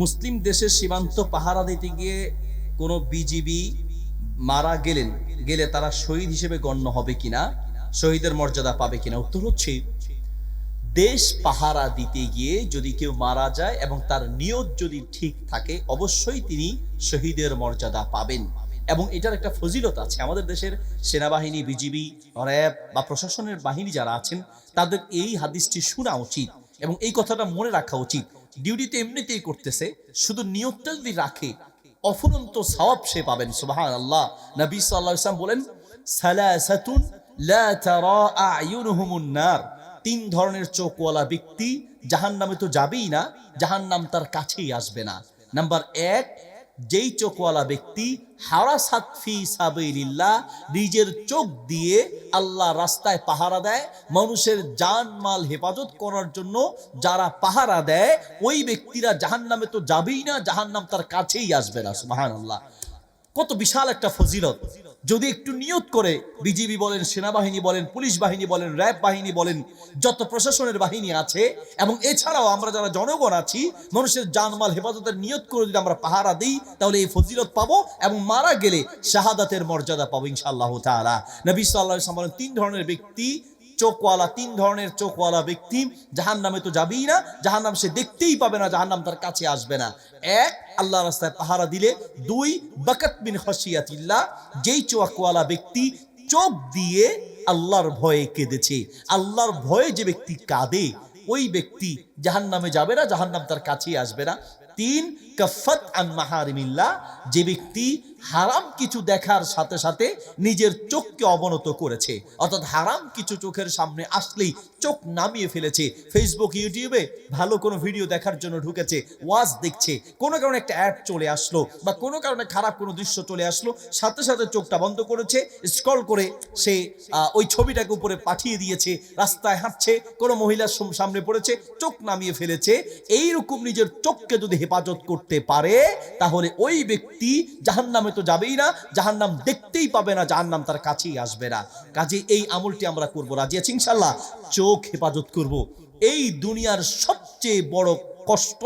মুসলিম দেশের সীমান্ত পাহারা দিতে গিয়ে কোনো বিজিবি মারা গেলেন, গেলে তারা শহীদ হিসেবে গণ্য হবে কিনা, শহীদের মর্যাদা পাবে কিনা? উত্তর হচ্ছে, দেশ পাহারা দিতে গিয়ে যদি কেউ মারা যায় এবং তার নিয়ত যদি ঠিক থাকে, অবশ্যই তিনি শহীদের মর্যাদা পাবেন। এবং এটার একটা ফজিলত আছে। আমাদের দেশের সেনাবাহিনী, বিজিবি, র্যাব বা প্রশাসনের বাহিনী যারা আছেন, তাদের এই হাদিসটি শোনা উচিত এবং এই কথাটা মনে রাখা উচিত। ডিউটিতে এমনিতেই করতেছে, শুধু নিয়তটা যদি রাখে, অফুরন্ত সওয়াব সে পাবেন সুবহান আল্লাহ নবী আলাইহি বলেন তিন ধরনের চোখওয়ালা ব্যক্তি জাহান নামে তো যাবেই না জাহান নাম তার কাছেই আসবে না। নাম্বার এক যেই চোখওয়ালা ব্যক্তি হাওড়া সাতফি সাবিল্লা নিজের চোখ দিয়ে আল্লাহ রাস্তায় পাহারা দেয়, মানুষের জান মাল হেফাজত করার জন্য যারা পাহারা দেয়, ওই ব্যক্তিরা জাহান নামে তো যাবেই না জাহান নাম তার কাছেই আসবে না আল্লাহ কত বিশাল একটা ফজিলত। যদি একটু নিয়ত করে বিজিবি বলেন, সেনাবাহিনী বলেন, পুলিশ বাহিনী বলেন, র্যাব বাহিনী বলেন, যত প্রশাসনের বাহিনী আছে, এবং এছাড়াও আমরা যারা জনগণ আছি, মানুষের জানমাল হেফাজতের নিয়ত করে যদি আমরা পাহারা দিই, তাহলে এই ফজিলত পাবো এবং মারা গেলে শাহাদাতের মর্যাদা পাবো ইনশাআল্লাহ তালা নবী সাল্লাহ বলেন, তিন ধরনের ব্যক্তি চোখওয়ালা, তিন ধরনের চোখওয়ালা ব্যক্তি জাহান নামে তো যাবেই না জাহান নাম সে দেখতেই পাবে না জাহান নাম তার কাছে আসবে না। এক আল্লাহ রাস্তায় পাহারা দিলে। দুই, বাকাত বিন হসিয়াতিল্লাহ যেই চোখওয়ালা ব্যক্তি চোখ দিয়ে আল্লাহর ভয়ে কেঁদেছে, আল্লাহর ভয়ে যে ব্যক্তি কাঁদে, ওই ব্যক্তি জাহান নামে যাবে না জাহান নাম তার কাছেই আসবে না। তিন আন মাহারিমিল্লাহ, যে ব্যক্তি হারাম কিছু দেখার সাথে সাথে নিজের চোখকে অবনত করেছে, অর্থাৎ হারাম কিছু চোখের সামনে আসলেই চোখ নামিয়ে ফেলেছে ফেসবুক ইউটিউবে ভালো কোনো ভিডিও দেখার জন্য ঢুকেছে, ওয়াজ দেখছে, কোনো কারণে একটা অ্যাড চলে আসলো বা কোনো কারণে খারাপ কোনো দৃশ্য চলে আসলো, সাথে সাথে চোখটা বন্ধ করেছে স্ক্রল করে সে ওই ছবিটাকে উপরে পাঠিয়ে দিয়েছে, রাস্তায় হাঁটছে, কোনো মহিলার সামনে পড়েছে, চোখ নামিয়ে ফেলেছে, এইরকম নিজের চোখকে যদি হেফাজত করতে পারে, তাহলে ওই ব্যক্তি জাহান্নামে তো যাবেই না, জাহান্নাম দেখতেই পাবে না, জাহান্নাম তার কাছেই আসবে না। কাজে এই আমলটি আমরা করব। রাজিয়াছি ইনশাল্লাহ চোখ হেফাজত করব। এই দুনিয়ার সবচেয়ে বড় কষ্ট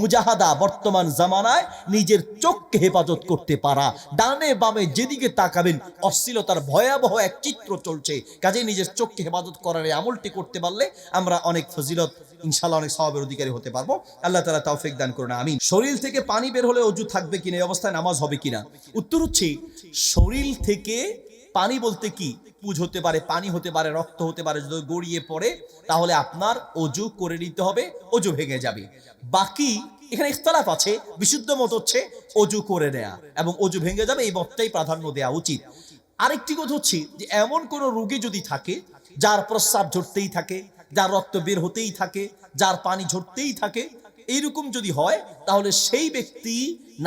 মুজাহাদা বর্তমান জামানায় নিজের চোখকে হেফাজত করতে পারা। ডানে বামে যেদিকে তাকাবেন, অশ্লীলতার ভয়াবহ এক চিত্র চলছে। কাজে নিজের চোখকে হেফাজত করার আমলটি করতে পারলে আমরা অনেক ফজিলত ইনশাল্লাহ অনেক স্বভাবের অধিকারী হতে পারব। আল্লাহ তালা তৌফিক দান করুন, আমিন। শরীর থেকে পানি বের হলে অজু থাকবে কিনা, এই অবস্থায় নামাজ হবে কিনা? উত্তর হচ্ছে, শরীর থেকে পানি বলতে কি? পুজ হতে পারে, পানি হতে পারে, রক্ত হতে পারে, যদি গড়িয়ে পড়ে, তাহলে আপনার অজু করে নিতে হবে, অজু ভেঙে যাবে। বাকি এখানে ইখতলাফ আছে, বিশুদ্ধ মত হচ্ছে অজু করে নেয়া এবং অজু ভেঙে যাবে, এই মতটাই প্রাধান্য দেওয়া উচিত। আরেকটি কথা হচ্ছে যে, এমন কোন রোগী যদি থাকে, যার প্রস্রাব ঝরতেই থাকে, যার রক্ত বের হতেই থাকে, যার পানি ঝরতেই থাকে, এইরকম যদি হয়, তাহলে সেই ব্যক্তি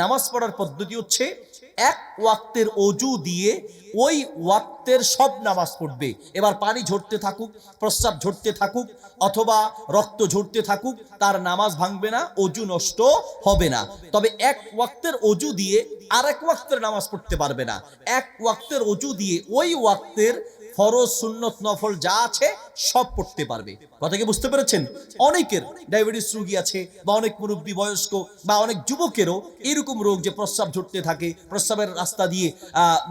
নামাজ পড়ার পদ্ধতি হচ্ছে এক ওয়াক্তের অজু দিয়ে ওই ওয়াক্তের সব নামাজ পড়বে। এবার পানি ঝরতে থাকুক, প্রস্রাব ঝরতে থাকুক, অথবা রক্ত ঝরতে থাকুক, তার নামাজ ভাঙবে না, অজু নষ্ট হবে না। তবে এক ওয়াক্তের অজু দিয়ে আর এক ওয়াক্তের নামাজ পড়তে পারবে না। এক ওয়াক্তের অজু দিয়ে ওই ওয়াক্তের ফরজ, সুন্নত, নফল যা আছে সব পড়তে পারবে। কথা কি বুঝতে পেরেছেন? অনেকের ডায়াবেটিস রোগী আছে বা অনেক মুরব্বী বয়স্ক বা অনেক যুবকেরও এরকম রোগ যে প্রস্রাব ঝরতে থাকে, প্রস্রাবের রাস্তা দিয়ে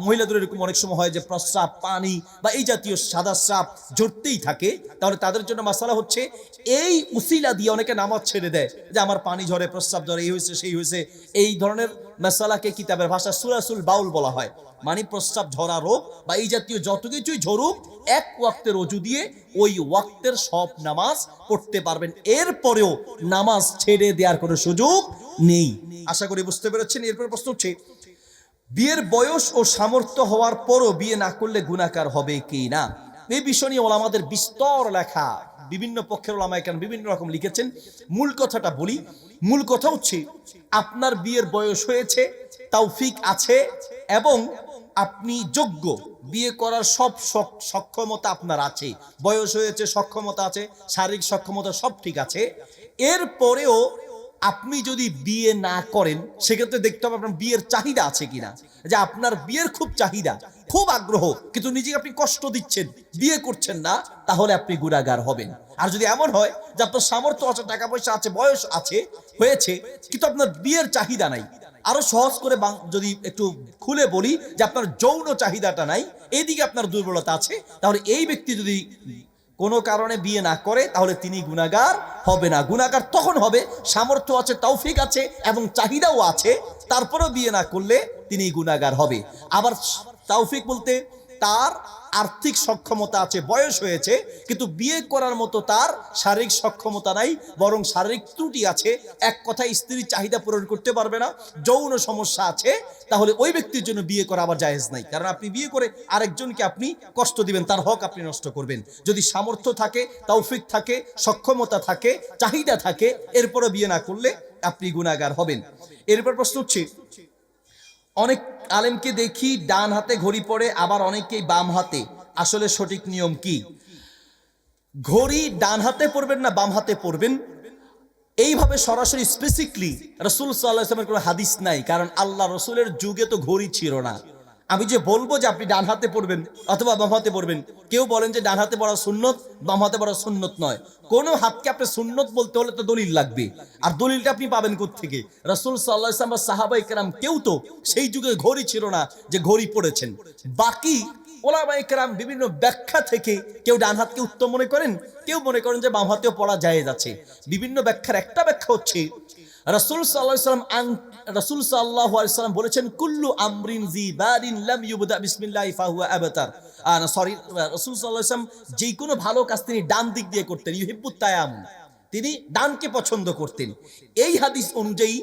মহিলাদের এরকম অনেক সময় হয় যে প্রস্রাব, পানি বা এই জাতীয় সাদা স্রাব ঝরতেই থাকে। তাহলে তাদের জন্য মশালা হচ্ছে, এই উসিলা দিয়ে অনেকে নামাজ ছেড়ে দেয় যে আমার পানি ঝরে, প্রস্রাব ঝরে, এই হয়েছে, সেই হয়েছে। এই ধরনের মশালাকে কিতাবের ভাষা সুরাসুল বাউল বলা হয়। মানে প্রস্রাব ঝরা রোগ বা এই জাতীয় যত কিছুই ঝরুক, এক ওয়াক্তের অজু দিয়ে ওই ওয়াক্তের সব নামাজ পড়তে পারবেন। এরপরেও নামাজ ছেড়ে দেওয়ার কোনো সুযোগ নেই। আশা করি বুঝতে পেরেছেন? এরপরে প্রশ্ন হচ্ছে, বিয়ের বয়স ও সামর্থ্য হওয়ার পরও বিয়ে না করলে গুণাকার হবে কি না? এই বিষয় নিয়ে ওলামাদের বিস্তর লেখা। বিভিন্ন পক্ষের ওলামা এখানে বিভিন্ন রকম লিখেছেন। মূল কথাটা বলি, মূল কথা হচ্ছে, আপনার বিয়ের বয়স হয়েছে, তৌফিক আছে, এবং আপনি যোগ্য। বিয়ে করার সব সক্ষমতা আপনার আছে। বয়স হয়েছে, সক্ষমতা আছে, শারীরিক সক্ষমতা সব ঠিক আছে। এরপরেও আপনি যদি বিয়ে না করেন, সেক্ষেত্রে দেখতে হবে আপনার বিয়ের চাহিদা আছে কিনা। যে আপনার বিয়ের খুব চাহিদা, খুব আগ্রহ, কিন্তু নিজেকে আপনি কষ্ট দিচ্ছেন, বিয়ে করছেন না, তাহলে আপনি গুণাগার হবেন। আর যদি এমন হয় যে আপনার সামর্থ্য আছে, টাকা পয়সা আছে, বয়স আছে, হয়েছে, কিন্তু আপনার বিয়ের চাহিদা নাই আরও সহজ করে যদি একটু খুলে বলি যে আপনার যৌন চাহিদাটা নাই, এদিকে আপনার দুর্বলতা আছে, তাহলে এই ব্যক্তি যদি কোনো কারণে বিয়ে না করে, তাহলে তিনি গুণাগার হবে না। গুণাগার তখন হবে, সামর্থ্য আছে, তৌফিক আছে এবং চাহিদাও আছে, তারপরেও বিয়ে না করলে তিনি গুণাগার হবে। আবার তৌফিক বলতে তার আর্থিক সক্ষমতা আছে, বয়স হয়েছে, কিন্তু বিয়ে করার মতো তার শারীরিক সক্ষমতা নাই, বরং শারীরিক ত্রুটি আছে, এক কথায় স্ত্রীর চাহিদা পূরণ করতে পারবে না, যৌন সমস্যা আছে, তাহলে ওই ব্যক্তির জন্য বিয়ে করা আবার জায়েজ নাই। কারণ আপনি বিয়ে করে আরেকজনকে আপনি কষ্ট দিবেন, তার হক আপনি নষ্ট করবেন। যদি সামর্থ্য থাকে, তৌফিক থাকে, সক্ষমতা থাকে, চাহিদা থাকে, এরপরও বিয়ে না করলে আপনি গুণাগার হবেন। এরপর প্রশ্ন হচ্ছে অনেক আলেমকে দেখি ডান হাতে ঘড়ি পড়ে, আবার অনেকেই বাম হাতে। আসলে সঠিক নিয়ম কি? ঘড়ি ডান হাতে পড়বেন না বাম হাতে পড়বেন? এইভাবে সরাসরি স্পেসিকলি রসুল সাল্লাহ ইসলামের কোনো হাদিস নাই, কারণ আল্লাহ রসুলের যুগে তো ঘড়ি ছিল না। আমি যে বলব যে আপনি ডান হাতে পড়বেন অথবা বাম হাতে পড়বেন, কেউ বলেন যে ডান হাতে পড়া সুন্নত, বাম হাতে পড়া সুন্নত নয়। কোন হাতকে আপনি সুন্নত বলতে হলে তো দলিল লাগবে। আর দলিলটা আপনি পাবেন থেকে রসুল সাল্লাহ বা সাহাবাই কেরাম কেউ তো সেই যুগে ঘড়ি ছিল না যে ঘড়ি পড়েছেন। বাকি ওলামাই কেরাম বিভিন্ন ব্যাখ্যা থেকে কেউ ডান হাতকে উত্তম মনে করেন, কেউ মনে করেন যে বাম হাতেও পড়া যায় যাচ্ছে বিভিন্ন ব্যাখ্যার একটা ব্যাখ্যা হচ্ছে রাসূল সাল্লাম রাসূল সাল্লাল্লাহু আলাইহি সাল্লাম বলেছেন, কুল্লু আমরিন জি লাম ইউবদা বিসমিল্লাহি ফাহুয়া আবতার। সরি রাসূল সাল্লাম যে কোনো ভালো কাজ তিনি ডান দিক দিয়ে করতেন, ইউহিব্বুত তায়াম তিনি ডানকে পছন্দ করতেন। এই হাদিস অনুযায়ী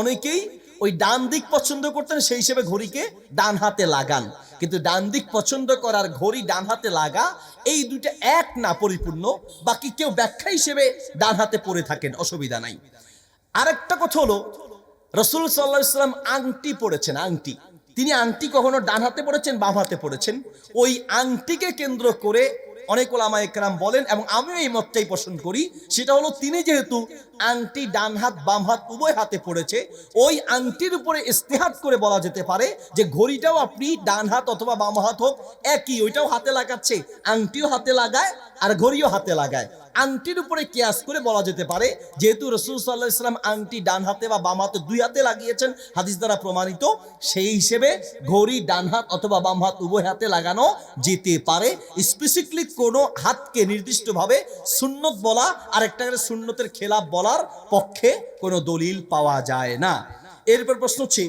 অনেকেই ওই ডান দিক পছন্দ করতেন, সেই হিসেবে ঘড়িকে ডান হাতে লাগান। কিন্তু ডান দিক পছন্দ করার ঘড়ি ডান হাতে লাগা, এই দুইটা এক না পরিপূর্ণ, বাকি কেউ ব্যাখ্যা হিসেবে ডান হাতে পড়ে থাকেন, অসুবিধা নাই। আরেকটা কথা হলো, রসুল সাল্লাহ ইসলাম আংটি পড়েছেন আংটি। তিনি আংটি কখনো ডান হাতে পড়েছেন বাম হাতে পড়েছেন ওই আংটিকে কেন্দ্র করে অনেক ওলামা একরাম বলেন, এবং আমিও এই মতটাই পছন্দ করি, সেটা হলো তিনি যেহেতু আংটি ডান হাত, বাম হাত উভয় হাতে পড়েছে ওই আংটির উপরে ইস্তেহাত করে বলা যেতে পারে যে ঘড়িটাও আপনি ডান হাত অথবা বাম হাত হোক, একই, ওইটাও হাতে লাগাচ্ছে, আংটিও হাতে লাগায়, আর ঘড়িও হাতে লাগায়। আংটির উপরে কেয়াস করে বলা যেতে পারে, যেহেতু রসুল সাল্লাহ ইসলাম আংটি ডান হাতে বা বাম হাতে দুই হাতে লাগিয়েছেন, হাদিস দ্বারা প্রমাণিত, সেই হিসেবে ঘড়ি ডান হাত অথবা বাম হাত উভয় হাতে লাগানো যেতে পারে। স্পেসিফিকলি কোনো হাতকে নির্দিষ্টভাবে সুন্নত বলা আর একটা সুন্নতের খেলাপ বলার পক্ষে কোনো দলিল পাওয়া যায় না। এরপর প্রশ্ন হচ্ছে,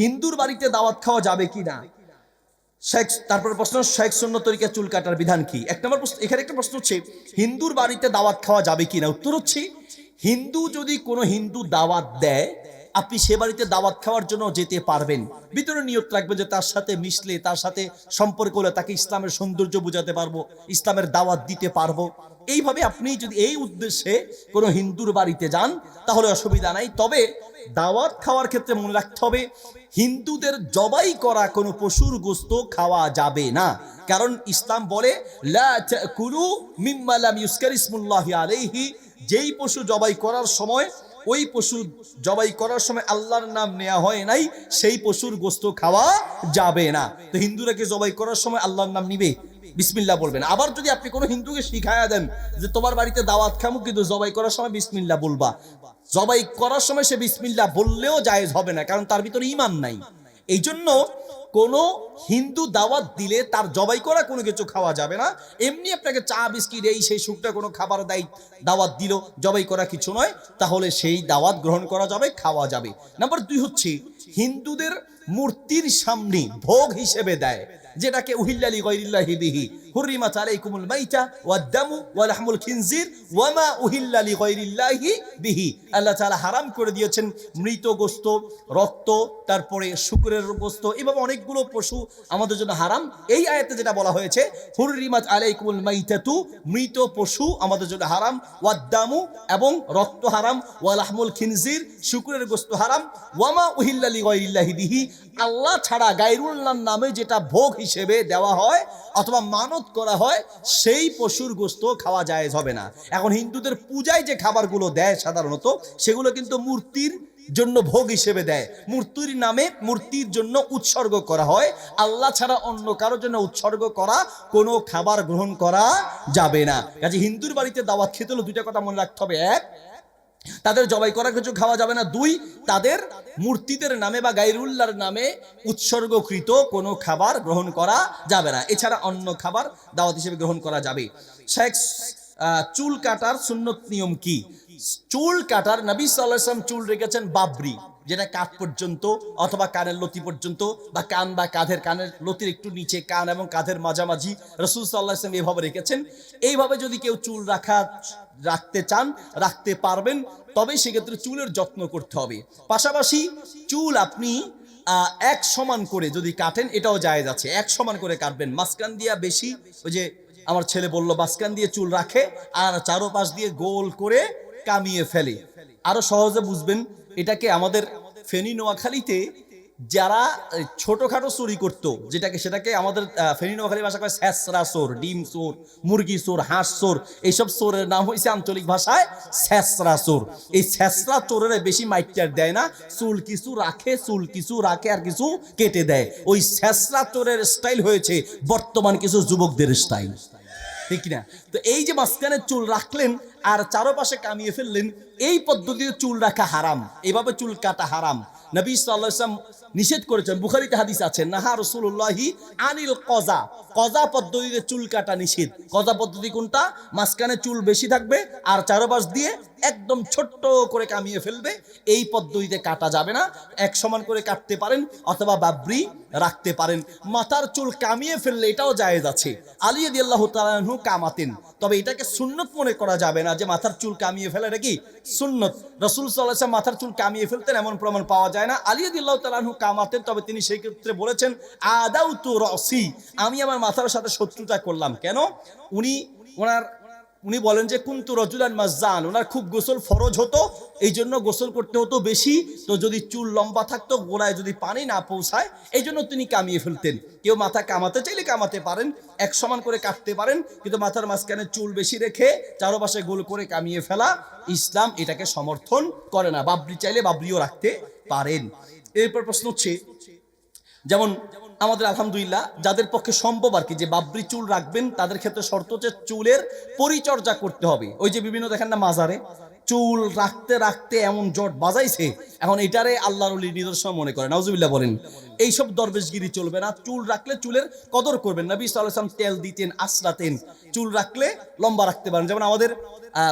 হিন্দুর বাড়িতে দাওয়াত খাওয়া যাবে কি না শেখ, তারপরে প্রশ্ন, শেখ শূন্য তরিকা চুল কাটার বিধান কি? এক নম্বর প্রশ্ন, এখানে একটা প্রশ্ন হচ্ছে, হিন্দুর বাড়িতে দাওয়াত খাওয়া যাবে কি না? উত্তর হচ্ছে, হিন্দু যদি কোনো হিন্দু দাওয়াত দেয় আপনি সে বাড়িতে দাওয়াত খাওয়ার জন্য যেতে পারবেন। ভিতরে নিয়ত রাখবেন যে তার সাথে মিশলে, তার সাথে সম্পর্ক হলে তাকে ইসলামের সৌন্দর্য বোঝাতে পারব, ইসলামের দাওয়াত দিতে পারব। এইভাবে আপনি যদি এই উদ্দেশ্যে কোনো হিন্দুর বাড়িতে যান, তাহলে অসুবিধা নাই। তবে দাওয়াত খাওয়ার ক্ষেত্রে মনে রাখতে হবে, হিন্দুদের জবাই করা কোনো পশুর গোস্ত খাওয়া যাবে না। কারণ ইসলাম বলে, লা তাকুলু মিম্মা লাম ইউসকার আলাইহি যেই পশু জবাই করার সময় ওই পশু জবাই করার সময় আল্লাহর নাম নেওয়া হয় নাই, সেই পশুর গোস্ত খাওয়া যাবে না। তো হিন্দুরা কি জবাই করার সময় আল্লাহর নাম নিবে। বিসমিল্লা বলবেন। আবার যদি আপনি কোনো হিন্দুকে শিখায়া দেন যে তোমার বাড়িতে দাওয়াত খামু, কিন্তু জবাই করার সময় বিসমিল্লা বলবা। জবাই করার সময় সে বিসমিল্লা বললেও জায়েজ হবে না, কারণ তার ভিতরে ইমান নাই। এই জন্য কোনো হিন্দু দাওয়াত দিলে তার জবাই করা কোনো কিছু খাওয়া যাবে না। এমনি আপনাকে চা, বিস্কিট, এই সেই সুখটা কোনো খাবার দেয় দাওয়াত দিল, জবাই করা কিছু নয়। তাহলে সেই দাওয়াত গ্রহণ করা যাবে, খাওয়া যাবে। নাম্বার দুই হচ্ছে, হিন্দুদের মূর্তির সামনে ভোগ হিসেবে দেয়, যেটাকে উহিল্লালি গৈরিল্লাহি বিহি হুররিমাত আলাইকুমুল মাইতা ওয়াদ-দামু ওয়া খিনজির ওয়া মা উহিল্লালি গৈরিল্লাহি বিহি। আল্লাহ তাআলা হারাম করে দিয়েছেন মৃত গোশত রক্ত, তারপরে শুকরের গোশত এভাবে অনেকগুলো পশু আমাদের জন্য হারাম। এই আয়াতে যেটা বলা হয়েছে হুররিমাত আলাইকুমুল মাইতাতু, মৃত পশু আমাদের জন্য হারাম ওয়াদ-দামু এবং রক্ত হারাম, ওয়া খিনজির, শুকরের গোশত হারাম, ওয়া মা উহিল্লালি গৈরিল্লাহি বিহি। আল্লাহ ছাড়া গায়রুল্লাহর নামে যেটা ভোগ হিসেবে দেওয়া হয় অথবা মানত মানত করা হয়, সেই পশুর গোস্ত খাওয়া যায় হবে না। এখন হিন্দুদের পূজায় যে খাবারগুলো দেয় সাধারণত, সেগুলো কিন্তু মূর্তির জন্য ভোগ হিসেবে দেয়। মূর্তির নামে মূর্তির জন্য উৎসর্গ করা হয়। আল্লাহ ছাড়া অন্য কারোর জন্য উৎসর্গ করা, কোনো খাবার গ্রহণ করা যাবে না। কাজে হিন্দুর বাড়িতে দাওয়াত খেতে হলে দুইটা কথা মনে রাখতে হবে। এক তাদের জবাই করা কিছু খাওয়া যাবে না। দুই, তাদের মূর্তিদের নামে বা গাইরুল্লার নামে উৎসর্গকৃত কোনো খাবার গ্রহণ করা যাবে না। এছাড়া অন্য খাবার দাওয়াত হিসেবে গ্রহণ করা যাবে। শেখ চুল কাটার সুন্নত নিয়ম কি? চুল কাটার, নবী সাল্লাম চুল রেখেছেন বাবরি। যেটা কাঠ পর্যন্ত অথবা কানের লতি পর্যন্ত বা কান বা কাঁধের কানের লতির একটু নিচে কান এবং কাঁধের মাঝামাঝি। রসুল সাল্লাহ ইসলাম এভাবে রেখেছেন। এইভাবে যদি কেউ চুল রাখা, রাখতে চান, রাখতে পারবেন তবে সেক্ষেত্রে চুলের যত্ন করতে হবে। পাশাপাশি চুল আপনি এক সমান করে যদি কাটেন, এটাও জায়েজ আছে। এক সমান করে কাটবেন। মাঝখান দিয়া বেশি, ওই যে আমার ছেলে বলল, মাঝখান দিয়ে চুল রাখে, আর চারোপাশ দিয়ে গোল করে কামিয়ে ফেলে। আরও সহজে বুঝবেন, এটাকে আমাদের ফেনী নোয়াখালীতে যারা ছোটখাটো চুরি করতো, যেটাকে, সেটাকে আমাদের ফেনী নোয়াখালী ভাষা কয় স্যাঁচরা চোর, ডিম চোর, মুরগি চোর, হাঁস চোর, এইসব চোরের নাম হয়েছে আঞ্চলিক ভাষায় স্যাঁচরা চোর। এই স্যাঁচরা চোরের বেশি মাইটার দেয় না, চুল কিছু রাখে, চুল কিছু রাখে আর কিছু কেটে দেয়। ওই স্যাঁচরা চোরের স্টাইল হয়েছে বর্তমান কিছু যুবকদের স্টাইল। ঠিক না তো এই যে মাঝখানে চুল রাখলেন আর চারপাশে কামিয়ে ফেললেন, এই পদ্ধতিতে চুল রাখা হারাম। এভাবে চুল কাটা হারাম। নবী সাল্লাম নিষেধ করেছেন, বুখারিতে হাদিস আছে, নাহা রসুল্লাহি আনিল কজা। কজা পদ্ধতিতে চুল কাটা নিষেধ। কজা পদ্ধতি কোনটা? মাঝখানে চুল বেশি থাকবে আর চারপাশ দিয়ে একদম ছোট্ট করে কামিয়ে ফেলবে। এই পদ্ধতিতে কাটা যাবে না। এক সমান করে কাটতে পারেন অথবা বাবরি রাখতে পারেন। মাথার চুল কামিয়ে ফেললে এটাও জায়েজ আছে। আলী আল্লাহ তালাহু কামাতেন। তবে এটাকে সুন্নত মনে করা যাবে না যে মাথার চুল কামিয়ে ফেলে এটা কি সুন্নত। রসুল সাল্লাহ মাথার চুল কামিয়ে ফেলতেন, এমন প্রমাণ পাওয়া যায় না। আলী দিল্লাহ কামাতেন, তবে তিনি সেই ক্ষেত্রে বলেছেন আদাউ তু রসি। আমি আমার মাথার সাথে শত্রুতা করলাম। কেন? উনি ওনার উনি বলেন যে, কুন্তু রজুলান মাজজান। ওনার খুব গোসল ফরজ হতো এই জন্য গোসল করতে হতো বেশি। তো যদি চুল লম্বা থাকতো, গোড়ায় যদি পানি না পৌঁছায় এই জন্য তিনি কামিয়ে ফেলতেন। কেউ মাথা কামাতে চাইলে কামাতে পারেন, এক সমান করে কাটতে পারেন, কিন্তু মাথার মাঝখানে চুল বেশি রেখে চারপাশে গোল করে কামিয়ে ফেলা, ইসলাম এটাকে সমর্থন করে না। বাবরি চাইলে বাবরিও রাখতে পারেন। এরপর প্রশ্ন হচ্ছে, যেমন আমাদের আলহামদুলিল্লাহ, যাদের পক্ষে সম্ভব আর কি, যে বাবরি চুল রাখবেন, তাদের ক্ষেত্রে শর্ত হচ্ছে চুলের পরিচর্যা করতে হবে। ওই যে বিভিন্ন দেখেন না মাজারে, চুল রাখতে রাখতে এমন জট বাজাইছে, এখন এটারে আল্লাহর নিদর্শন মনে করে। নাউজুবিল্লাহ বলেন, এইসব দরবেশগিরি চলবে না, চুল রাখলে চুলের কদর করবেন। নবী সাল্লাম তেল দিতেন আশ্রাতেন চুল রাখলে লম্বা রাখতে পারেন। যেমন আমাদের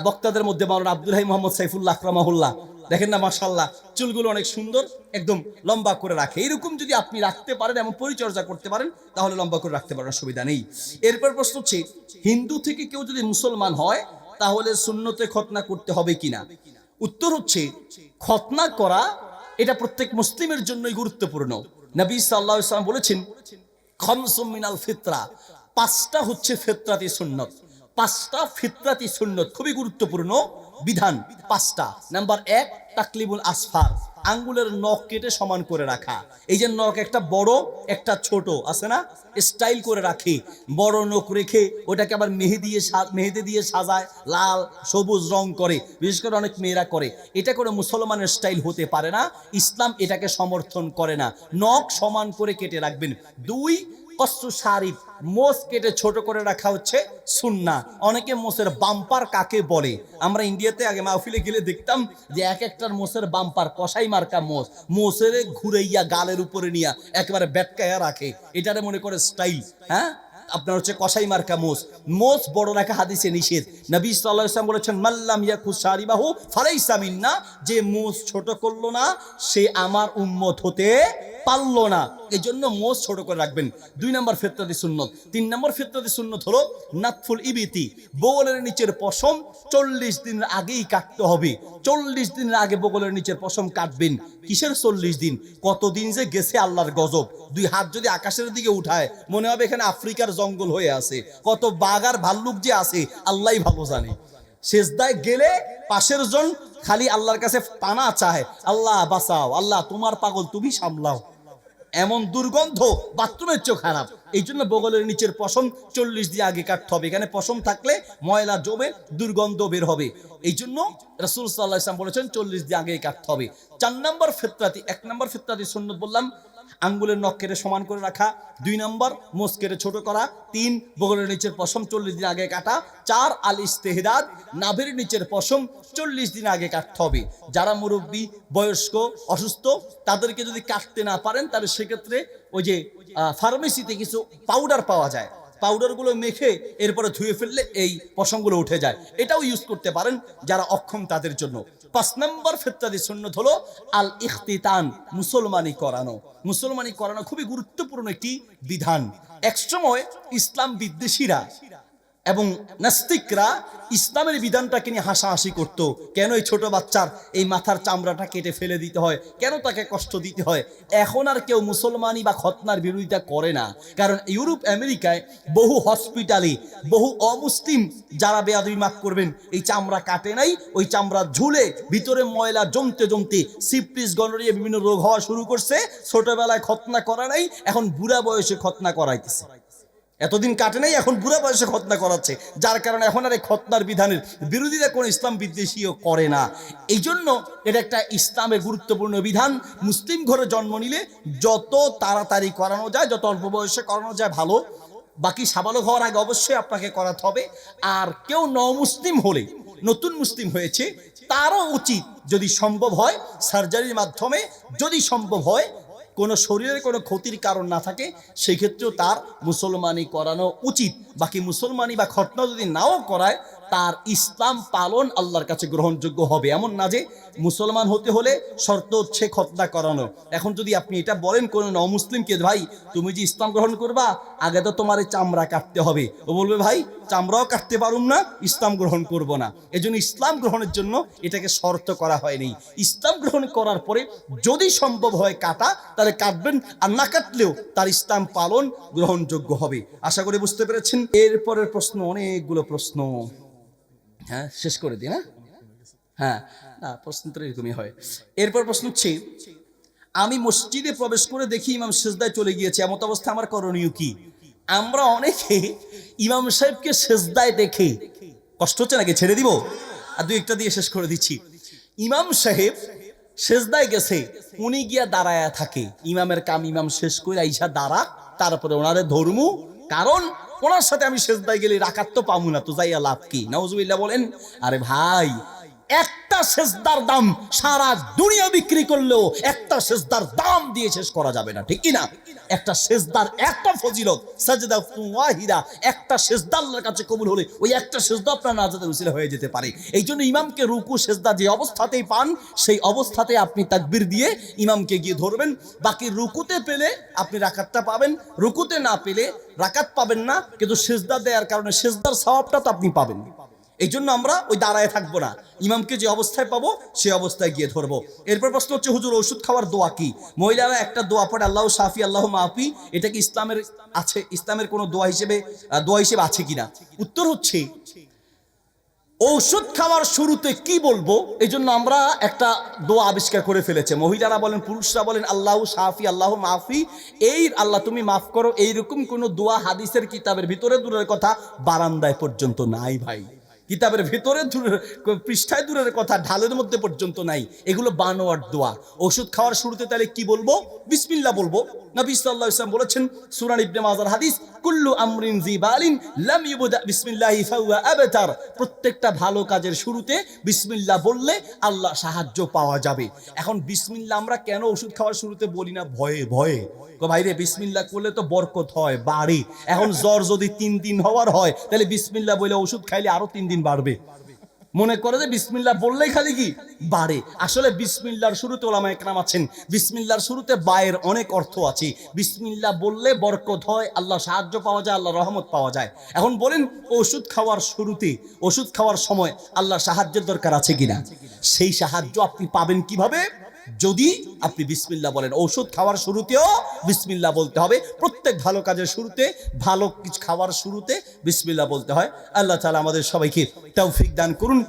বক্তাদের মধ্যে মাওলানা আব্দুল হাই মোহাম্মদ সাইফুল্লাহ আকরামাহুল্লাহ দেখেন না মাশাল্লাহ চুলগুলো অনেক সুন্দর, একদম লম্বা করে রাখে। এরকম যদি আপনি রাখতে পারেন, এমন পরিচর্যা করতে পারেন, তাহলে লম্বা করে রাখতে পারেন সুবিধা নেই। এরপর প্রশ্ন হচ্ছে, হিন্দু থেকে কেউ যদি মুসলমান হয়, তাহলে শূন্যতে খতনা করতে হবে কিনা? উত্তর হচ্ছে খতনা করা এটা প্রত্যেক মুসলিমের জন্যই গুরুত্বপূর্ণ। নবী সাল্লাহ ইসলাম বলেছেন, খমসুম মিনাল ফিতরা, পাঁচটা হচ্ছে ফেতরাতি সুন্নত। পাঁচটা ফিতরাতি সুন্নত খুবই গুরুত্বপূর্ণ। বিধান পাঁচটা। নাম্বার এক, তাকলিবুল আসফার, আঙ্গুলের নখ কেটে সমান করে রাখা। এই যে নখ একটা বড়, একটা ছোট, আছে না? স্টাইল করে রাখে। বড় নখ রেখে ওটাকে আবার মেহে দিয়ে মেহেদি দিয়ে সাজায়, লাল, সবুজ রং করে। বিশেষ করে অনেক মেয়েরা করে। এটা করে মুসলমানের স্টাইল হতে পারে না। ইসলাম এটাকে সমর্থন করে না। নখ সমান করে কেটে রাখবেন। দুই কষ্ট শারিফ, মোষ কেটে ছোট করে রাখা হচ্ছে সুন্না। অনেকে মোষের বাম্পার কাকে বলে? আমরা ইন্ডিয়াতে আগে মাহফিলে গেলে দেখতাম যে এক একটার মোষের বাম্পার কষাই মার্কা মোষ। মোষের ঘুরাইয়া গালের উপরে নিয়া একেবারে ব্যাটকায়া রাখে। এটারে মনে করে স্টাইল হ্যাঁ? আপনার হচ্ছে কসাই মার্কা মোষ। মোষ বড় রাখা হাদিসে নিষেধ। নবী ইসলাম বলেছেন মাল্লাম ইয়াকু সারিবাহু ফালাইসা মিন্না যে মোষ ছোট করল না, সে আমার উম্মত হতে পারল না। এই জন্য মোষ ছোট করে রাখবেন। দুই নম্বর ফেতরাতি সুন্নত। তিন নম্বর ফেতরাতি সুন্নত হলো নাতফুল ইবিতি। বগলের নিচের পশম চল্লিশ দিনের আগেই কাটতে হবে। চল্লিশ দিনের আগে বগলের নিচের পশম কাটবেন। কিসের চল্লিশ দিন? কতদিন যে গেছে আল্লাহর গজব। দুই হাত যদি আকাশের দিকে উঠায়, মনে হবে এখানে আফ্রিকার জঙ্গল হয়ে আছে। কত বাঘ আর ভাল্লুক যে আছে আল্লাহ ভালো জানে। শেষদায় গেলে পাশের জন খালি আল্লাহর কাছে পানা চায় আল্লাহ বাঁচাও, আল্লাহ তোমার পাগল, তুমি সামলাও। এমন দুর্গন্ধ বাথরুমের চেয়েও খারাপ। এই জন্য বগলের নিচের পশম চল্লিশ দিয়ে আগে কাটতে হবে। এখানে পশম থাকলে ময়লা জমে দুর্গন্ধ বের হবে। এই জন্য রসুল সাল্লাহ ইসলাম বলেছেন, চল্লিশ দিয়ে আগে কাটতে হবে। চার নম্বর ফেতরাতি, এক নম্বর ফেতরাতি সুন্নত বললাম আঙ্গুলের নখ কেটে সমান করে রাখা। দুই নম্বর, মোষ ছোট করা। তিন, বগলের নিচের পশম চল্লিশ দিন আগে কাটা। চার আল ইস্তেহদাদ নাভের নিচের পশম চল্লিশ দিন আগে কাটতে হবে। যারা মুরব্বী, বয়স্ক, অসুস্থ, তাদেরকে যদি কাটতে না পারেন, তাহলে সেক্ষেত্রে ওই যে ফার্মেসিতে কিছু পাউডার পাওয়া যায়। পাউডারগুলো মেখে এরপরে ধুয়ে ফেললে এই পশমগুলো উঠে যায়। এটাও ইউজ করতে পারেন যারা অক্ষম তাদের জন্য। পাঁচ নম্বর ফেত্তাদি সুন্নত হলো আল ইখতিতান মুসলমানি করানো। মুসলমানি করানো খুবই গুরুত্বপূর্ণ একটি বিধান। এক সময় ইসলাম বিদ্বেষীরা এবং নাস্তিকরা ইসলামের বিধানটাকে নিয়ে হাসাহাসি করত। কেন এই ছোট বাচ্চার এই মাথার চামড়াটা কেটে ফেলে দিতে হয়? কেন তাকে কষ্ট দিতে হয়? এখন আর কেউ মুসলমানি বা খতনার বিরোধিতা করে না। কারণ ইউরোপ, আমেরিকায় বহু হসপিটালে বহু অমুসলিম যারা বেয়াদবি মাফ করবেন, এই চামড়া কাটে নাই, ওই চামড়া ঝুলে ভিতরে ময়লা জমতে জমতে সিপ্রিস, গনরিয়া বিভিন্ন রোগ হওয়া শুরু করছে, ছোটবেলায় খতনা করা নাই, এখন বুড়া বয়সে খতনা করাইতেছে। এতদিন কাটে নাই, এখন বুড়া বয়সে খতনা করাচ্ছে। যার কারণে এখন আর এই খতনার বিধানের বিরোধীরা কোনো ইসলাম বিদ্বেষীও করে না। এই জন্য এটা একটা ইসলামের গুরুত্বপূর্ণ বিধান। মুসলিম ঘরে জন্ম নিলে যত তাড়াতাড়ি করানো যায়, যত অল্প বয়সে করানো যায় ভালো। বাকি সাবালক হওয়ার আগে অবশ্যই আপনাকে করাতে হবে। আর কেউ ন মুসলিম হলে, নতুন মুসলিম হয়েছে, তারও উচিত যদি সম্ভব হয়, সার্জারির মাধ্যমে যদি সম্ভব হয় কোনো শরীরের কোনো ক্ষতির কারণ না থাকে সেই ক্ষেত্রেও তার মুসলমানি করানো উচিত। বাকি মুসলমানি বা খতনা যদি নাও করায় তার ইসলাম পালন আল্লাহর কাছে গ্রহণযোগ্য হবে। এমন না যে মুসলমান হতে হলে শর্ত হচ্ছে খতনা করানো। এখন যদি আপনি এটা বলেন কোনো নমুসলিমকে, ভাই, তুমি যে ইসলাম গ্রহণ করবা, আগে তো তোমার চামড়া কাটতে হবে। ও বলবে, ভাই, চামড়াও কাটতে পারুম না, ইসলাম গ্রহণ করব না। এজন্য ইসলাম গ্রহণের জন্য এটাকে শর্ত করা হয়নি। ইসলাম গ্রহণ করার পরে যদি সম্ভব হয় কাটা, তাহলে কাটবেন আর না কাটলেও তার ইসলাম পালন গ্রহণযোগ্য হবে। আশা করি বুঝতে পেরেছেন? এরপরের প্রশ্ন, অনেকগুলো প্রশ্ন। হ্যাঁ শেষ করে দিই না হ্যাঁ না, প্রশ্ন তো এরকমই হয়। এরপর প্রশ্ন হচ্ছে, আমি মসজিদে প্রবেশ করে দেখি ইমাম সেজদায় চলে গিয়েছে, এমত অবস্থা আমার করণীয় কি? আমরা অনেকে ইমাম সাহেবকে সেজদায় দেখে, কষ্ট হচ্ছে নাকি? ছেড়ে দিব? আর দুই একটা দিয়ে শেষ করে দিচ্ছি। ইমাম সাহেব সেজদায় গেছে, উনি গিয়া দাঁড়ায়া থাকে। ইমামের কাম ইমাম শেষ করে আইসা দাঁড়া, তারপরে ওনারে ধর্মু। কারণ ওনার সাথে আমি সেজদায় গেলে রাখাত তো পাবো না, তো যাইয়া লাভ কি? নওয়াজুবিল্লাহ বলেন, আরে ভাই, একটা সেজদার দাম সারা দুনিয়া বিক্রি করলেও একটা সেজদার দাম দিয়ে শেষ করা যাবে না, ঠিক কি না? একটা সেজদার একটা ফজিলত, সাজদা ওয়াহিদা, একটা আল্লাহর কাছে কবুল হলে ওই একটা সেজদা আপনার নাজাদের উসিলা হয়ে যেতে পারে। এই জন্য ইমামকে রুকু, সেজদা যে অবস্থাতেই পান, সেই অবস্থাতে আপনি তাকবির দিয়ে ইমামকে গিয়ে ধরবেন। বাকি রুকুতে পেলে আপনি রাকাতটা পাবেন, রুকুতে না পেলে রাকাত পাবেন না, কিন্তু সেজদা দেওয়ার কারণে সেজদার সওয়াবটা তো আপনি পাবেন। এই জন্য আমরা ওই দাঁড়ায় থাকব না। ইমামকে যে অবস্থায় পাবো, সে অবস্থায় গিয়ে ধরবো। এরপর প্রশ্ন হচ্ছে, হুজুর, ওষুধ খাওয়ার দোয়া কি? মহিলারা একটা দোয়া পড়ে, আল্লাহ সাফি আল্লাহ মাফি, এটা কি ইসলামের আছে? ইসলামের কোনো দোয়া হিসেবে দোয়া হিসেবে আছে কিনা? উত্তর হচ্ছে, ঔষধ খাওয়ার শুরুতে কি বলব? এই জন্য আমরা একটা দোয়া আবিষ্কার করে ফেলেছে। মহিলারা বলেন, পুরুষরা বলেন, আল্লাহ সাফি আল্লাহ মাফি, এই আল্লাহ তুমি মাফ করো, এইরকম কোনো দোয়া হাদিসের কিতাবের ভিতরে, দূরের কথা বারান্দায় পর্যন্ত নাই ভাই। কিতাবের ভিতরে পৃষ্ঠায় দূরের কথা, ঢালের মধ্যে পর্যন্ত নাই। এগুলো বানোয়ার দোয়া। ওষুধ খাওয়ার শুরুতে তাহলে কি বলব? বিসমিল্লাহ বলব। নবী সাল্লাল্লাহু আলাইহি ওয়াসাল্লাম বলেছেন সুনান ইবনে মাজার হাদিস, কুল্লু আমরিন জিবালিন লাম ইবদা বিসমিল্লাহি প্রত্যেকটা ভালো কাজের শুরুতে বিসমিল্লাহ বললে আল্লাহ সাহায্য পাওয়া যাবে। এখন বিসমিল্লাহ আমরা কেন ওষুধ খাওয়ার শুরুতে বলি না? ভয়ে ভয়ে। ভাইরে বিসমিল্লাহ করলে তো বরকত হয়, বাড়ি। এখন জ্বর যদি তিন দিন হওয়ার হয়, তাহলে বিসমিল্লাহ বলে ওষুধ খাইলে আরও তিন দিন বাড়বে। মনে করে যে বিসমিল্লা বললেই খালি কি? বাড়ে। আসলে বিসমিল্লার শুরুতে ওলামা একরাম আছেন। বিসমিল্লার শুরুতে বায়ের অনেক অর্থ আছে। বিসমিল্লা বললে বরকত হয়, আল্লাহ সাহায্য পাওয়া যায়, আল্লাহ রহমত পাওয়া যায়। এখন বলেন, ওষুধ খাওয়ার শুরুতে, ওষুধ খাওয়ার সময় আল্লাহ সাহায্যের দরকার আছে কিনা? সেই সাহায্য আপনি পাবেন কীভাবে? যদি আপনি বিসমিল্লা বলেন। ওষুধ খাওয়ার শুরুতেও বিসমিল্লা বলতে হবে। প্রত্যেক ভালো কাজের শুরুতে, ভালো কিছু খাওয়ার শুরুতে বিসমিল্লা বলতে হয়। আল্লাহ তালা আমাদের সবাইকে তৌফিক দান করুন।